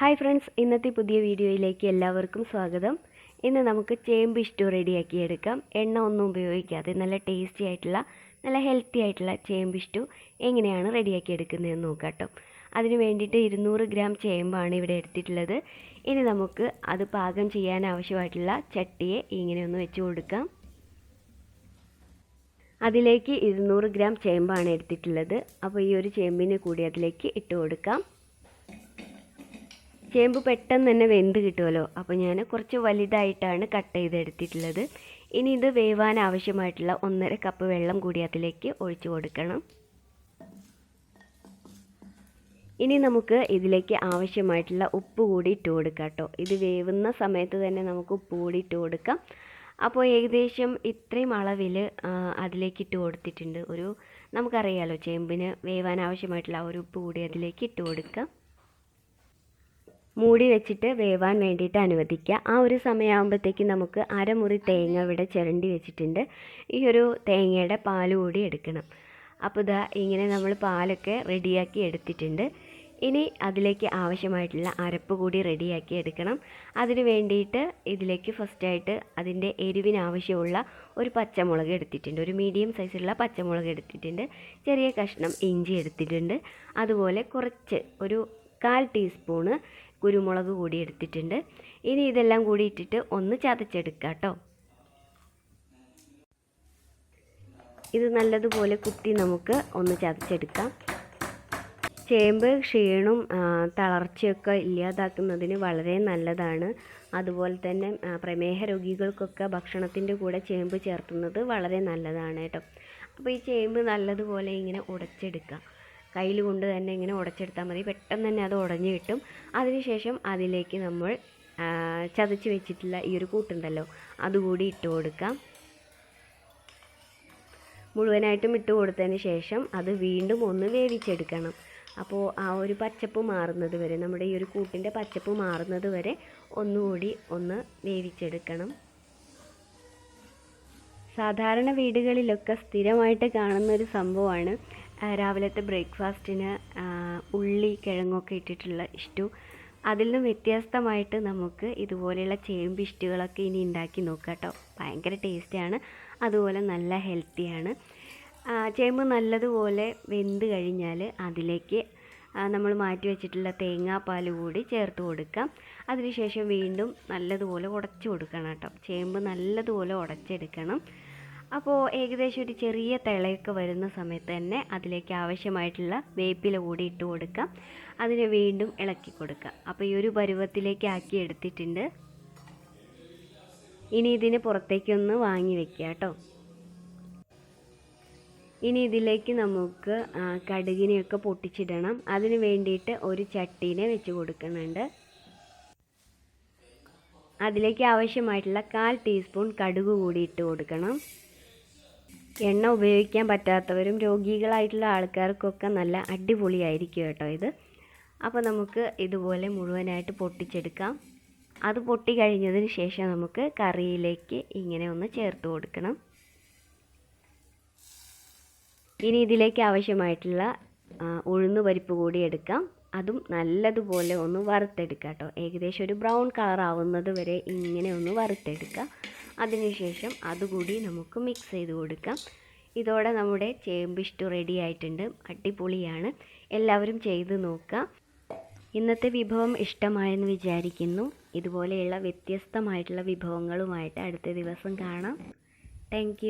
Hi friends ഇന്നത്തെ പുതിയ വീഡിയോയിലേക്ക് എല്ലാവർക്കും സ്വാഗതം. ഇന്ന് നമുക്ക് ചേമ്പ് ഇഷ്ടു റെഡിയാക്കി എടുക്കാം. എണ്ണ ഒന്നും ഉപയോഗിക്കാതെ നല്ല ടേസ്റ്റി ആയിട്ടുള്ള നല്ല ഹെൽത്തി ആയിട്ടുള്ള ചേമ്പ് ഇഷ്ടു എങ്ങനെയാണ് റെഡിയാക്കി എടുക്കുന്നതെന്ന് നോക്കാം കേട്ടോ അതിന് വേണ്ടിയിട്ട് ഇരുന്നൂറ് ഗ്രാം ചേമ്പാണ് ഇവിടെ എടുത്തിട്ടുള്ളത്. ഇനി നമുക്ക് അത് പാകം ചെയ്യാൻ ആവശ്യമായിട്ടുള്ള ചട്ടിയെ ഇങ്ങനെ ഒന്ന് വെച്ച് കൊടുക്കാം. അതിലേക്ക് ഇരുന്നൂറ് ഗ്രാം ചേമ്പാണ് എടുത്തിട്ടുള്ളത്. അപ്പോൾ ഈ ഒരു ചേമ്പിനെ കൂടി അതിലേക്ക് ഇട്ട് കൊടുക്കാം. ചേമ്പ് പെട്ടെന്ന് തന്നെ വെന്ത് കിട്ടുമല്ലോ. അപ്പോൾ ഞാൻ കുറച്ച് വലുതായിട്ടാണ് കട്ട് ചെയ്തെടുത്തിട്ടുള്ളത്. ഇനി ഇത് വേവാൻ ആവശ്യമായിട്ടുള്ള ഒന്നര കപ്പ് വെള്ളം കൂടി അതിലേക്ക് ഒഴിച്ചു കൊടുക്കണം. ഇനി നമുക്ക് ഇതിലേക്ക് ആവശ്യമായിട്ടുള്ള ഉപ്പ് കൂടി ഇട്ട് കൊടുക്കാം കേട്ടോ. ഇത് വേവുന്ന സമയത്ത് തന്നെ നമുക്ക് ഉപ്പ് കൂടി ഇട്ട് കൊടുക്കാം. അപ്പോൾ ഏകദേശം ഇത്രയും അളവിൽ അതിലേക്ക് ഇട്ട് കൊടുത്തിട്ടുണ്ട്. ഒരു നമുക്കറിയാലോ ചേമ്പിന് വേവാൻ ആവശ്യമായിട്ടുള്ള ഒരു ഉപ്പ് കൂടി അതിലേക്ക് ഇട്ട് കൊടുക്കാം. മൂടി വെച്ചിട്ട് വേവാൻ വേണ്ടിയിട്ട് അനുവദിക്കുക. ആ ഒരു സമയമാകുമ്പോഴത്തേക്ക് നമുക്ക് അരമുറി തേങ്ങ ഇവിടെ ചിരണ്ടി വെച്ചിട്ടുണ്ട്. ഈ ഒരു തേങ്ങയുടെ പാൽ കൂടി എടുക്കണം. അപ്പോൾ ഇതാ ഇങ്ങനെ നമ്മൾ പാലൊക്കെ റെഡിയാക്കി എടുത്തിട്ടുണ്ട്. ഇനി അതിലേക്ക് ആവശ്യമായിട്ടുള്ള അരപ്പ് കൂടി റെഡിയാക്കി എടുക്കണം. അതിന് വേണ്ടിയിട്ട് ഇതിലേക്ക് ഫസ്റ്റായിട്ട് അതിന്റെ എരിവിനാവശ്യമുള്ള ഒരു പച്ചമുളക് എടുത്തിട്ടുണ്ട്. ഒരു മീഡിയം സൈസുള്ള പച്ചമുളക് എടുത്തിട്ടുണ്ട്. ചെറിയ കഷ്ണം ഇഞ്ചി എടുത്തിട്ടുണ്ട്. അതുപോലെ കുറച്ച് ഒരു കാൽ ടീസ്പൂണ് കുരുമുളക് കൂടി എടുത്തിട്ടുണ്ട്. ഇനി ഇതെല്ലാം കൂടി ഇട്ടിട്ട് ഒന്ന് ചതച്ചെടുക്കുക കേട്ടോ. ഇത് നല്ലതുപോലെ കുത്തി നമുക്ക് ഒന്ന് ചതച്ചെടുക്കാം. ചേമ്പ് ക്ഷീണും തളർച്ചയൊക്കെ ഇല്ലാതാക്കുന്നതിന് വളരെ നല്ലതാണ്. അതുപോലെ തന്നെ പ്രമേഹ രോഗികൾക്കൊക്കെ ഭക്ഷണത്തിന്റെ കൂടെ ചേമ്പ് ചേർക്കുന്നത് വളരെ നല്ലതാണ് കേട്ടോ. അപ്പോൾ ഈ ചേമ്പ് നല്ലതുപോലെ ഇങ്ങനെ ഉടച്ചെടുക്കാം. കയ്യിൽ കൊണ്ട് തന്നെ ഇങ്ങനെ ഉടച്ചെടുത്താൽ മതി. പെട്ടെന്ന് തന്നെ അത് ഉടഞ്ഞു കിട്ടും. അതിനുശേഷം അതിലേക്ക് നമ്മൾ ചതച്ച് വെച്ചിട്ടുള്ള ഈ ഒരു കൂട്ടുണ്ടല്ലോ അതുകൂടി ഇട്ട് കൊടുക്കാം. മുഴുവനായിട്ടും ഇട്ട് കൊടുത്തതിന് ശേഷം അത് വീണ്ടും ഒന്ന് വേവിച്ചെടുക്കണം. അപ്പോൾ ആ ഒരു പച്ചപ്പ് മാറുന്നത് വരെ നമ്മുടെ ഈ ഒരു കൂട്ടിന്റെ പച്ചപ്പ് മാറുന്നത് വരെ ഒന്നുകൂടി ഒന്ന് വേവിച്ചെടുക്കണം. സാധാരണ വീടുകളിലൊക്കെ സ്ഥിരമായിട്ട് കാണുന്ന ഒരു സംഭവമാണ് രാവിലത്തെ ബ്രേക്ക്ഫാസ്റ്റിന് ഉള്ളി കിഴങ്ങൊക്കെ ഇട്ടിട്ടുള്ള ഇഷ്ടു. അതിൽ നിന്ന് വ്യത്യസ്തമായിട്ട് നമുക്ക് ഇതുപോലെയുള്ള ചേമ്പ് ഇഷ്ടുകളൊക്കെ ഇനി ഉണ്ടാക്കി നോക്കാം കേട്ടോ. ഭയങ്കര ടേസ്റ്റിയാണ് അതുപോലെ നല്ല ഹെൽത്തിയാണ് ചേമ്പ് നല്ലതുപോലെ വെന്ത് കഴിഞ്ഞാൽ അതിലേക്ക് നമ്മൾ മാറ്റി വെച്ചിട്ടുള്ള തേങ്ങാപ്പാൽ കൂടി ചേർത്ത് കൊടുക്കാം. അതിനുശേഷം വീണ്ടും നല്ലതുപോലെ ഉടച്ചു കൊടുക്കണം കേട്ടോ. ചേമ്പ് നല്ലതുപോലെ ഉടച്ചെടുക്കണം. അപ്പോൾ ഏകദേശം ഒരു ചെറിയ തിളയൊക്കെ വരുന്ന സമയത്ത് തന്നെ അതിലേക്ക് ആവശ്യമായിട്ടുള്ള വേപ്പില കൂടി ഇട്ട് കൊടുക്കാം. അതിനെ വീണ്ടും ഇളക്കി കൊടുക്കാം. അപ്പോൾ ഈ ഒരു പരുവത്തിലേക്ക് ആക്കി എടുത്തിട്ടുണ്ട്. ഇനി ഇതിനെ പുറത്തേക്കൊന്ന് വാങ്ങി വെക്കുക കേട്ടോ. ഇനി ഇതിലേക്ക് നമുക്ക് കടുകിനെയൊക്കെ പൊട്ടിച്ചിടണം. അതിന് വേണ്ടിയിട്ട് ഒരു ചട്ടീനെ വെച്ച് കൊടുക്കുന്നുണ്ട്. അതിലേക്ക് ആവശ്യമായിട്ടുള്ള കാൽ ടീസ്പൂൺ കടുക് കൂടി ഇട്ട് കൊടുക്കണം. എണ്ണ ഉപയോഗിക്കാൻ പറ്റാത്തവരും രോഗികളായിട്ടുള്ള ആൾക്കാർക്കൊക്കെ നല്ല അടിപൊളിയായിരിക്കും കേട്ടോ ഇത്. അപ്പോൾ നമുക്ക് ഇതുപോലെ മുഴുവനായിട്ട് പൊട്ടിച്ചെടുക്കാം. അത് പൊട്ടി കഴിഞ്ഞതിന് ശേഷം നമുക്ക് കറിയിലേക്ക് ഇങ്ങനെ ഒന്ന് ചേർത്ത് കൊടുക്കണം. ഇനി ഇതിലേക്ക് ആവശ്യമായിട്ടുള്ള ഉഴുന്ന് പരിപ്പ് കൂടി എടുക്കാം. അതും നല്ലതുപോലെ ഒന്ന് വറുത്തെടുക്കാം കേട്ടോ. ഏകദേശം ഒരു ബ്രൗൺ കളർ ആവുന്നത് വരെ ഇങ്ങനെ ഒന്ന് വറുത്തെടുക്കുക അതിനുശേഷം അതുകൂടി നമുക്ക് മിക്സ് ചെയ്ത് കൊടുക്കാം. ഇതോടെ നമ്മുടെ ചേമ്പിഷ്ടു റെഡി ആയിട്ടുണ്ട്. അടിപൊളിയാണ്. എല്ലാവരും ചെയ്ത് നോക്കുക. ഇന്നത്തെ വിഭവം ഇഷ്ടമായെന്ന് വിചാരിക്കുന്നു. ഇതുപോലെയുള്ള വ്യത്യസ്തമായിട്ടുള്ള വിഭവങ്ങളുമായിട്ട് അടുത്ത ദിവസം കാണാം. താങ്ക്